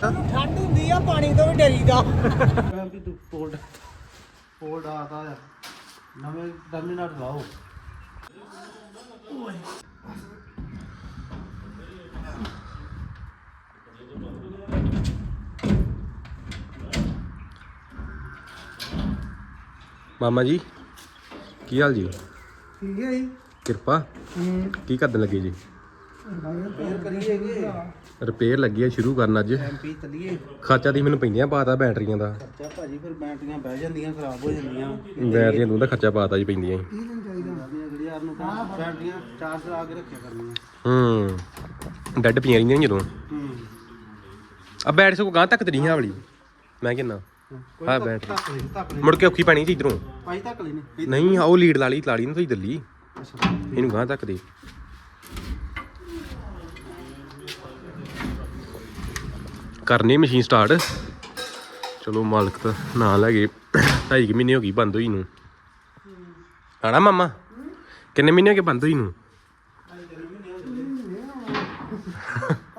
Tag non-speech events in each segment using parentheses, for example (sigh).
ਠੰਡ ਹੁੰਦੀ ਆ ਪਾਣੀ ਤੋਂ ਵੀ ਡਰੀਦਾ। ਮੈਂ ਵੀ ਤੂੰ ਪੋਲਡ ਪੋਲਡ ਆਦਾ ਆ। ਨਵੇਂ ਟਰਮੀਨਲ ਲਾਓ। ਮਾਮਾ ਜੀ ਕੀ ਹਾਲ ਜੀ? ਠੀਕ ਹੈ ਜੀ। ਕਿਰਪਾ। ਹੂੰ। ਕੀ ਕਰਨ ਲੱਗੇ ਜੀ? ਫੇਰ ਕਰੀਏਗੇ ਰਿਪੇਅਰ ਲੱਗੀ ਆ ਸ਼ੁਰੂ ਕਰਨ ਅੱਜ। ਐਮਪੀ ਖਰਚਾ ਦੀ ਮੈਨੂੰ ਪੈਂਦੀਆਂ ਪਾਤਾ ਬੈਟਰੀਆਂ ਦਾ। ਖਰਚਾ ਭਾਜੀ ਫਿਰ ਬੈਟਰੀਆਂ ਬਹਿ ਜਾਂਦੀਆਂ ਖਰਾਬ ਹੋ ਜਾਂਦੀਆਂ। ਬੈਟਰੀਆਂ ਨੂੰ ਦਾ ਖਰਚਾ ਪਾਤਾ ਜੀ ਪੈਂਦੀਆਂ ਜੀ ਕੀ ਦਿਨ ਚਾਹੀਦਾ। ਜਾਂਦੀਆਂ ਜਿਹੜੀ ਯਾਰ ਨੂੰ ਤਾਂ ਬੈਟਰੀਆਂ ਚਾਰਜ ਲਾ ਕੇ ਰੱਖਿਆ ਕਰਨੀਆਂ। ਹੂੰ। ਡੈਡ ਪਈਆਂ ਰਹੀਆਂ ਜਦੋਂ। ਹੂੰ। ਆ ਬੈਟ ਸੋ ਗਾਂ ਤੱਕ ਤੇ ਨਹੀਂ ਆ ਵਾਲੀ ਮੈਂ ਕਿੰਨਾ? ਹਾਂ, ਬੈਟਰੀ। ਮੁੜ ਕੇ ਔਖੀ ਪੈਣੀ ਸੀ ਇਧਰੋਂ। ਭਾਈ ਲਈ ਨੇ। ਨਹੀਂ ਆ ਉਹ ਲੀਡ ਲਾ ਲਈ ਲਾਲੀ ਨੂੰ ਤੁਸੀਂ ਦਿੱਲੀ। ਅੱਛਾ। ਇਹਨੂੰ ਗਾਂ ਤੱਕ ਦੇ। ਕਰਨੀ ਮਸ਼ੀਨ ਸਟਾਰਟ ਚਲੋ ਮਾਲਕ ਤਾਂ ਨਾ ਲੱਗੇ ਢਾਈ ਕੁ ਮਹੀਨੇ ਹੋ ਗਈ ਬੰਦ ਹੋਈ ਨੂੰ। ਆਣਾ ਮਾਮਾ? ਕਿੰਨੇ ਮਹੀਨੇ ਹੋ ਗਏ ਬੰਦ ਹੋਈ ਨੂੰ?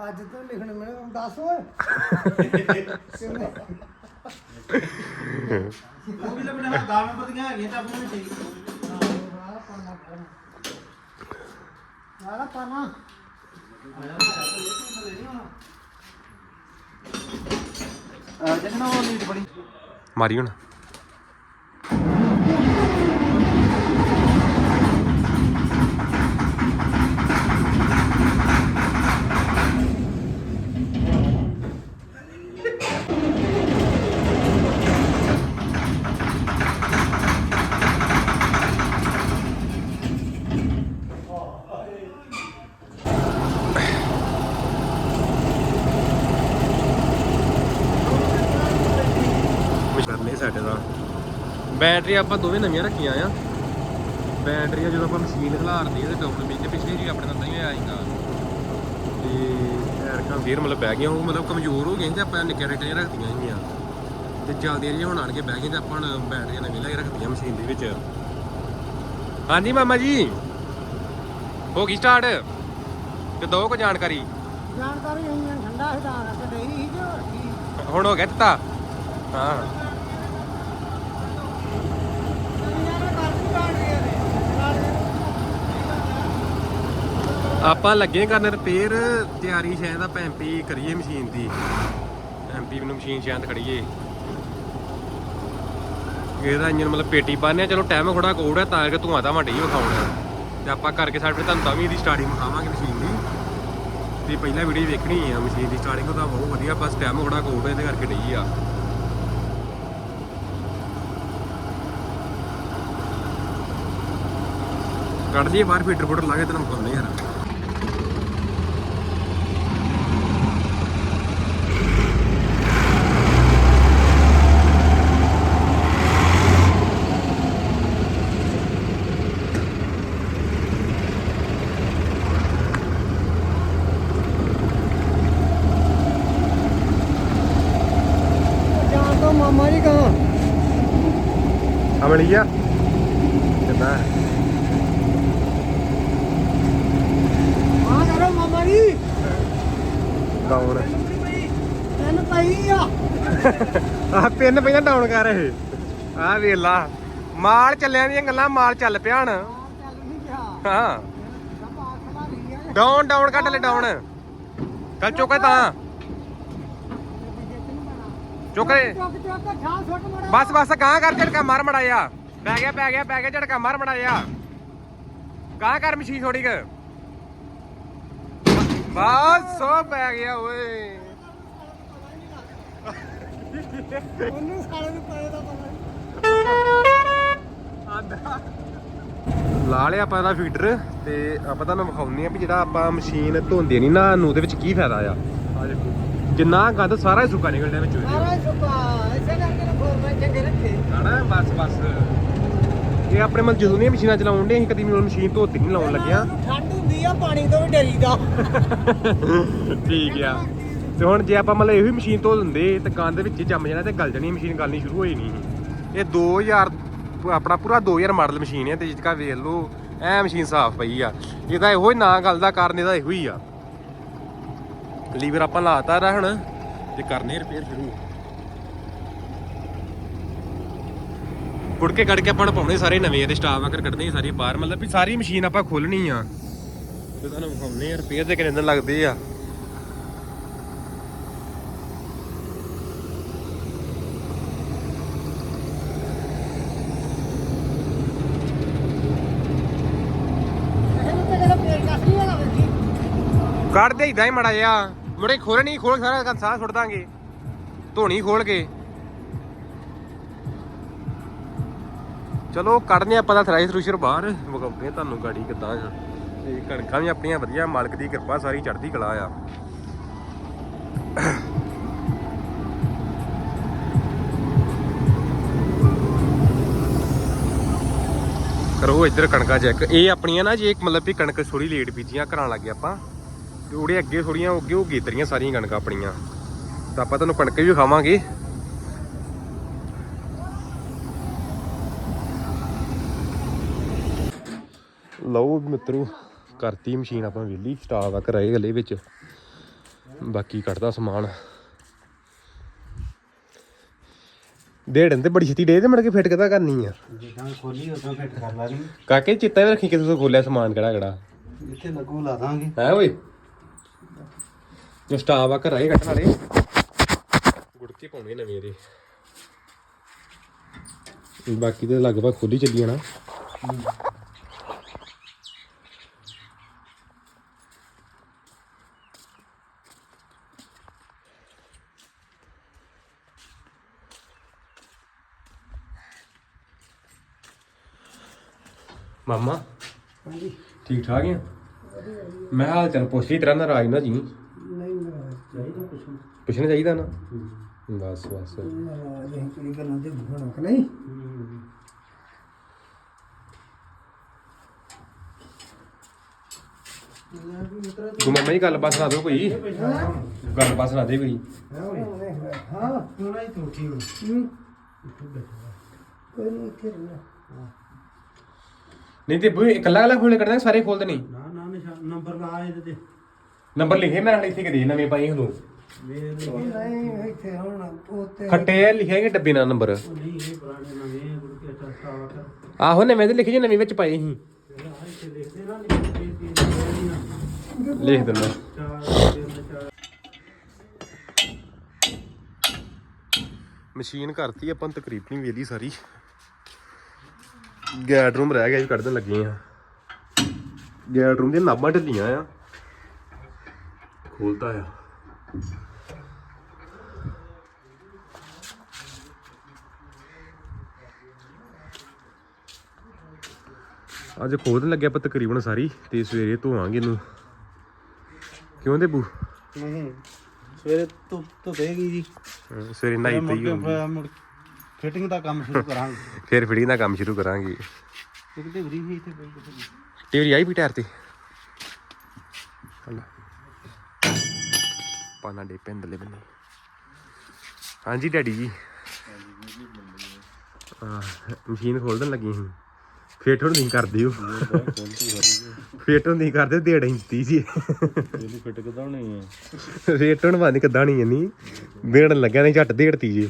ਅੱਜ ਤੋਂ ਲਿਖਣ ਮੈਨੂੰ ਦੱਸ ਓਏ। ਉਹ ਵੀ ਲੱਭਣਾ ਗਾਵੇਂ ਪਤੀਆਂ ਹੈਗੀਆਂ ਤਾਂ ਆਪਣੇ ਵਿੱਚ ਹੀ ਪਾਣਾ ਆ ਜੰਨਾ ਉਹ ਨੀਟ ਬੜੀ ਮਾਰੀ ਹੁਣ। ਬੈਟਰੀ ਆਪਾਂ ਦੋਵੇਂ ਨਵੀਆਂ ਰੱਖੀਆਂ ਆ। ਬੈਟਰੀਆਂ ਜਦੋਂ ਆਪਾਂ ਮਸ਼ੀਨ ਖਿਲਾਰਦੇ ਤੇ ਡਾਕਟਰ ਵਿੱਚ ਪਿਛਲੇ ਜੀ ਆਪਣੇ ਨਾਲ ਨਹੀਂ ਹੋਇਆ ਸੀਗਾ ਤੇ ਐਰਕਾਂ ਫੇਰ ਮਤਲਬ ਬਹਿ ਗਈਆਂ ਉਹ ਮਤਲਬ ਕਮਜ਼ੋਰ ਹੋ ਗਈਆਂ ਤੇ ਆਪਾਂ ਨਿੱਕੇ ਰੇਟੇ ਰੱਖਦੀਆਂ ਸੀਗੀਆਂ। ਤੇ ਜਲਦੀਆਂ ਜਿਹੀਆਂ ਹੁਣ ਆਣ ਕੇ ਬਹਿ ਗਏ ਤੇ ਆਪਾਂ ਬੈਟਰੀਆਂ ਨਵੀਆਂ ਲਾਈ ਰੱਖਦੀਆਂ ਮਸ਼ੀਨ ਦੇ ਵਿੱਚ। ਹਾਂਜੀ ਮਾਮਾ ਜੀ ਹੋ ਗਈ ਸਟਾਰਟ ਤੇ ਦੋ ਕੋ ਜਾਣਕਾਰੀ? ਜਾਣਕਾਰੀ ਆਈਆਂ ਠੰਡਾ ਹਿਦਾਰ ਤੇ ਡਈ ਸੀ ਜੋ ਹੁਣ ਹੋ ਗਿਆ ਦਿੱਤਾ? ਹਾਂ। ਆਪਾਂ ਲੱਗੇ ਕਰਨ ਰਿਪੇਅਰ ਤਿਆਰੀ ਸ਼ਾਇਦ ਆਪਾਂ ਐਮਪੀ ਕਰੀਏ ਮਸ਼ੀਨ ਦੀ। ਐਮਪੀ ਨੂੰ ਮਸ਼ੀਨ ਸ਼ਾਇਦ ਖੜੀਏ। ਇਹਦਾ ਇੰਜਨ ਮਤਲਬ ਪੇਟੀ ਪਾਣੇ ਚਲੋ ਟਾਈਮ ਥੋੜਾ ਕੋੜ ਹੈ ਤਾਂ ਕਰਕੇ ਧੂਆਂ ਤਾਂ ਵੱਡੀ ਵਿਖਾਉਣਾ ਤੇ ਆਪਾਂ ਕਰਕੇ ਸਾਡੇ ਤੁਹਾਨੂੰ ਤਾਂ ਵੀ ਇਹਦੀ ਸਟਾਰਟਿੰਗ ਵਿਖਾਵਾਂਗੇ ਮਸ਼ੀਨ ਦੀ। ਤੇ ਪਹਿਲਾਂ ਵੀਡੀਓ ਵੇਖਣੀ ਆ ਮਸ਼ੀਨ ਦੀ ਸਟਾਰਟਿੰਗ ਤਾਂ ਬਹੁਤ ਵਧੀਆ, ਬਸ ਟਾਈਮ ਥੋੜਾ ਕੋੜ ਹੈ ਇਹਦੇ ਕਰਕੇ ਡਈ ਆ। ਕੱਢ ਦਈਏ ਬਾਹਰ ਫੀਟਰ ਫੁਟਰ ਲਾ ਕੇ ਤੈਨੂੰ ਮੁਕਾਉਂਦੇ ਯਾਰ ਜਾਣ ਤੋਂ ਮਾਮਾ ਜੀ ਕਹਾਂ ਕਰੋ ਮਾਮਾ ਜੀ। ਡਾਊਨ ਤੈਨੂੰ ਪਈ ਆ। ਆ ਪਿੰਨ ਪਹਿਲਾਂ ਡਾਊਨ ਕਰ ਇਹ। ਆ ਵੇਖ ਲਾ। ਮਾਲ ਚੱਲਿਆਂ ਦੀਆਂ ਗੱਲਾਂ ਮਾਲ ਚੱਲ ਪਿਆ ਹਣ। ਚੱਲ ਨਹੀਂ ਗਿਆ ਹਾਂ ਸਭਾ ਖਲਾ ਰਹੀ ਆ। ਡਾਊਨ ਡਾਊਨ ਕੱਢ ਲੈ ਡਾਊਨ ਚੱਲ ਚੁੱਕ ਤਾਂ। ਚੁੱਕ ਲੈ ਚੁੱਕ ਚੁੱਕ ਕੇ ਠਾਂ ਸੁੱਟ ਮੜਾ। ਬਸ ਬਸ ਗਾਂ ਕਰ ਝਟਕਾ ਮਾਰ ਮੜਾਇਆ। ਪੈ ਗਿਆ ਪੈ ਗਿਆ ਪੈ ਗਿਆ ਝਟਕਾ ਮਾਰ ਮੜਾਇਆ। ਗਾਂ ਕਰ ਮਸ਼ੀਨ ਥੋੜੀ ਕ। ਬਸ ਸੋ ਪੈ ਗਿਆ ਓਏ। ਉਹਨੂੰ ਸਾਲੇ ਨੂੰ ਪਏ ਦਾ ਪਤਾ ਲਾ ਲਿਆ ਆਪਾਂ ਇਹਦਾ ਫੀਡਰ ਤੇ ਆਪਾਂ ਤੁਹਾਨੂੰ ਵਿਖਾਉਂਦੇ ਆ ਵੀ ਜਿਹੜਾ ਆਪਾਂ ਮਸ਼ੀਨ ਧੋਂਦੇ ਨਹੀਂ ਨਾ ਨੂੰ ਉਹਦੇ ਵਿੱਚ ਕੀ ਫਾਇਦਾ ਆ? ਆ ਦੇਖੋ। ਜਿੰਨਾ ਗੰਦ ਸਾਰਾ ਹੀ ਸੁੱਕਾ ਨਿਕਲ ਰਿਹਾ ਵਿੱਚੋਂ ਇਹਦੇ। ਸਾਰਾ ਸੁਪਾ ਇਸੇ ਕਰਕੇ ਨਾ ਫੋਰਮੈਨ ਚੰਗੇ ਰੱਖੇ। ਹਣਾ ਬਸ ਬਸ। ਇਹ ਆਪਣੇ ਮਨ ਜਦੋਂ ਦੀਆਂ ਮਸ਼ੀਨਾਂ ਚਲਾਉਣ ਦੇ ਅਸੀਂ ਕਦੀ ਵੀ ਮਸ਼ੀਨ ਧੋਤੀ ਨਹੀਂ ਲਾਉਣ ਲੱਗਿਆ। ਠੰਡ ਹੁੰਦੀ ਆ ਪਾਣੀ ਤੋਂ ਵੀ ਡਰੀਦਾ। ਠੀਕ ਆ। ਤੇ ਹੁਣ ਜੇ ਆਪਾਂ ਮਤਲਬ ਇਹੋ ਹੀ ਮਸ਼ੀਨ ਧੋ ਦਿੰਦੇ ਤੇ ਗੰਦ ਵਿੱਚ ਹੀ ਜੰਮ ਜਾਣਾ ਤੇ ਗਲ ਜਾਣੀ ਮਸ਼ੀਨ ਗਲਣੀ ਸ਼ੁਰੂ ਹੋ ਜਾਣੀ ਸੀ ਇਹ 2000 ਆਪਣਾ ਪੂਰਾ 2000 ਮਾਡਲ ਮਸ਼ੀਨ ਹੈ ਤੇ ਜਿਸ ਕਾ ਵੇਖ ਲਓ ਐ ਮਸ਼ੀਨ ਸਾਫ਼ ਪਈ ਆ। ਇਹਦਾ ਇਹੋ ਹੀ ਨਾ ਗਲਦਾ ਕਾਰਨ ਇਹਦਾ ਇਹੋ ਹੀ ਆ। ਲੀਵਰ ਆਪਾਂ ਲਾਤਾ ਇਹਦਾ ਹੁਣ ਤੇ ਕਰਨੇ ਰਿਪੇਅਰ ਸ਼ੁਰੂ। ਕੁੜ ਕੇ ਕੱਢ ਕੇ ਆਪਾਂ ਪਾਉਣੇ ਸਾਰੇ ਨਵੇਂ ਤੇ ਸਟਾਫ ਆਕਰ ਕੱਢਦੇ ਆ ਸਾਰੀ ਬਾਹਰ ਮਤਲਬ ਵੀ ਸਾਰੀ ਮਸ਼ੀਨ ਆਪਾਂ ਖੋਲਣੀ ਆ। ਤੇ ਤੁਹਾਨੂੰ ਵਿਖਾਉਣੇ ਆ ਰਿਪੇਅਰ ਦੇ ਕਿੰਨੇ ਦਿਨ ਲੱਗਦੇ ਆ। ਕੱਢ ਦੇ ਇਦਾਂ ਹੀ ਮੜਾ ਜਿਹਾ। ਮੁੜੇ ਖੋਲਣੀ ਖੋਲ ਸਾਰਾ ਕੰਨ ਸਾਹ ਸੁੱਟ ਦਾਂਗੇ। ਧੋਣੀ ਖੋਲ ਕੇ। ਚਲੋ ਕੱਢਨੇ ਆਪਾਂ ਦਾ ਥਰਾਈ ਥਰੂਸ਼ਰ ਬਾਹਰ। ਵਿਖਾਉਂਦੇ ਤੁਹਾਨੂੰ ਗਾੜੀ ਕਿੱਦਾਂ ਆ। ਤੇ ਕਣਕਾਂ ਵੀ ਆਪਣੀਆਂ ਵਧੀਆ, ਮਾਲਕ ਦੀ ਕਿਰਪਾ, ਸਾਰੀ ਚੜ੍ਹਦੀ ਕਲਾ ਆ। ਕਰੋ ਇੱਧਰ ਕਣਕਾਂ ਚੈੱਕ ਇਹ ਆਪਣੀਆਂ ਨਾ ਜੇ ਇੱਕ ਮਤਲਬ ਵੀ ਕਣਕ ਥੋੜੀ ਲੇਟ ਬੀਜੀਆਂ, ਘਰਾਂ ਲੱਗੇ ਆਪਾਂ। ਤੇ ਉਹਦੇ ਅੱਗੇ ਥੋੜੀਆਂ ਅੱਗੇ ਉਹ ਗੇਤਰੀਆਂ ਸਾਰੀਆਂ ਕਣਕਾਂ ਆਪਣੀਆਂ। ਤਾਂ ਆਪਾਂ ਤੁਹਾਨੂੰ ਕਣਕ ਵੀ ਖਾਵਾਂਗੇ ਲਓ ਮਿੱਤਰੋ ਕਰਤੀ ਮਸ਼ੀਨ ਆਪਾਂ ਵਿਹਲੀ ਸਟਾਫ ਆ ਕਰਾਏ ਗਲੇ ਵਿੱਚ। ਬਾਕੀ ਕੱਢਦਾ ਸਮਾਨ। ਡੇਢਨ ਤੇ ਬੜੀ ਛੇਤੀ ਡੇ ਤੇ ਮੜ ਕੇ ਫਿੱਟ ਕਿਦਾਂ ਕਰਨੀ ਆ? ਜਿੱਦਾਂ ਖੋਲੀ ਉਦਾਂ ਫਿੱਟ ਕਰ ਲਾਂਗੇ ਕਾਕੇ ਚਿੱਤਾ ਵੀ ਰੱਖੀ ਤੋਂ ਖੋਲਿਆ ਸਮਾਨ ਕਿਹੜਾ ਕਿਹੜਾ ਇੱਥੇ ਲੱਗੂ ਲਾ ਦਾਂਗੇ। ਹੈ ਓਏ? ਜੋ ਸਟਾਫ ਆ ਘਰਾਂ ਹੀ ਕੱਟਣ ਵਾਲੇ। ਗੁੜਕੇ ਪਾਉਣੇ ਨਵੇਂ ਇਹਦੇ। ਬਾਕੀ ਤੇ ਲਗਭਗ ਖੁੱਲੀ ਚੱਲੀ ਜਾਣਾ। ਮਾਮਾ ਹਾਂਜੀ। ਠੀਕ ਠਾਕ ਆ? ਮੈਂ ਹਾਲ ਚਾਲ ਪੁੱਛ ਲਈ ਤੇਰਾ ਨਾਰਾਜ਼ ਨਾ ਜੀ ਨਹੀਂ ਮੇਰਾ ਚਾਹੀਦਾ ਕੁਛ ਪੁੱਛਣਾ ਚਾਹੀਦਾ ਨਾ। ਬਸ ਬਸ। ਕਿਹੜੀ ਗੱਲਾਂ ਤੇ ਹੋਣਾ ਕਿ ਨਹੀਂ? ਤੂੰ ਮਾਮਾ ਜੀ ਗੱਲ ਬਸ ਸੁਣਾ ਦਿਓ ਕੋਈ। ਗੱਲ ਬਸ ਸੁਣਾ ਦੇ ਕੋਈ। ਹਾਂ ਤੂੰ ਨਹੀਂ ਤੂੰ ਠੀਕ ਹੂੰ। ਕੋਈ ਨਹੀਂ ਇੱਥੇ ਰਹਿਣਾ ਨਹੀਂ ਤੇ ਬਈ ਇਕੱਲਾ ਇਕੱਲਾ ਖੋਲੇ ਕੱਢਣਾ ਸਾਰੇ ਖੋਲਦੇ ਨਹੀਂ? ਨਾ ਨਾ ਨਿਸ਼ਾਨ ਨੰਬਰ ਲਾ ਇਹਦੇ ਤੇ ਨੰਬਰ ਲਿਖੇ ਮੈਂ ਨਾਲ ਇੱਥੇ ਕਿਤੇ ਨਵੇਂ ਪਾਈ ਹਲੋ ਵੇਰ ਉਹ ਨਹੀਂ ਇੱਥੇ ਹੁਣ ਉੱਤੇ ਖੱਟੇ ਆ ਲਿਖਿਆ ਕਿ ਡੱਬੇ ਨਾਲ ਨੰਬਰ ਨਹੀਂ ਇਹ ਪੁਰਾਣੇ ਨਵੇਂ ਗੁੜ ਕੇ ਅੱਛਾ ਸਟਾਕ ਆਹੋ, ਨਵੇਂ ਤੇ ਲਿਖੇ ਜੇ, ਨਵੇਂ ਵਿੱਚ ਪਾਏ ਸੀ। ਇੱਥੇ ਲਿਖਦੇ ਨਾ ਲਿਖਦੇ ਲਿਖ ਦਿੰਦਾ। ਮਸ਼ੀਨ ਕਰਤੀ, ਆਪਾਂ ਤਕਰੀਬਨ ਵੇਲੀ ਸਾਰੀ। ਗੈਟ ਰੂਮ ਰਹਿ ਗਿਆ ਜੀ, ਕੱਢਣ ਲੱਗੇ ਆ। ਗੈਟ ਰੂਮ ਦੀਆਂ ਨਾਬਾਂ ਢਿੱਲੀਆਂ ਆ। ਖੋਲਤਾ ਆ। ਅੱਜ ਖੋਲਣ ਲੱਗੇ ਆਪਾਂ ਤਕਰੀਬਨ ਸਾਰੀ ਤੇ ਸਵੇਰੇ ਧੋਵਾਂਗੇ ਇਹਨੂੰ। ਕਿਉਂ ਦੇ ਬੂ ਨਹੀਂ ਸਵੇਰੇ ਧੁੱਪ ਧੁੱਪੇਗੀ ਜੀ। ਸਵੇਰੇ ਨਾਈ ਮੁੜ ਕੇ। ਫਿਰ ਮੁੜ ਫਿਟਿੰਗ ਦਾ ਕੰਮ ਸ਼ੁਰੂ ਕਰਾਂਗੇ। (laughs) ਫਿਰ ਫਿਟਿੰਗ ਦਾ ਕੰਮ ਸ਼ੁਰੂ ਕਰਾਂਗੇ। ਇੱਕ ਤੇ ਵਰੀ ਇੱਥੇ ਪਈ ਆਈ ਵੀ ਟਾਇਰ ਤੇ। ਹਲਾ। ਪਾਣਾ ਡੇ ਪੈਂਦਲੇ ਬੰਨੇ। ਹਾਂਜੀ ਡੈਡੀ ਜੀ। ਆ। ਮਸ਼ੀਨ ਖੋਲਣ ਲੱਗੀ ਸੀ। ਫੇਟ ਹੁਣ ਨਹੀਂ ਕਰਦੇ ਹੋ ਫੇਟ ਹੁਣ ਨਹੀਂ ਕਰਦੇ ਦੇੜ ਇੰਤੀ ਸੀ। ਇਹਨੂੰ ਫਿੱਟ ਕਦਾਉਣੀ ਹੈ ਰੇਟ ਹੁਣ ਬੰਦ ਕਿੱਦਾਂ ਨਹੀਂ ਜੰਨੀ ਦੇੜਨ ਲੱਗਿਆ ਨਹੀਂ ਝੱਟ ਦੇੜਤੀ ਜੀ।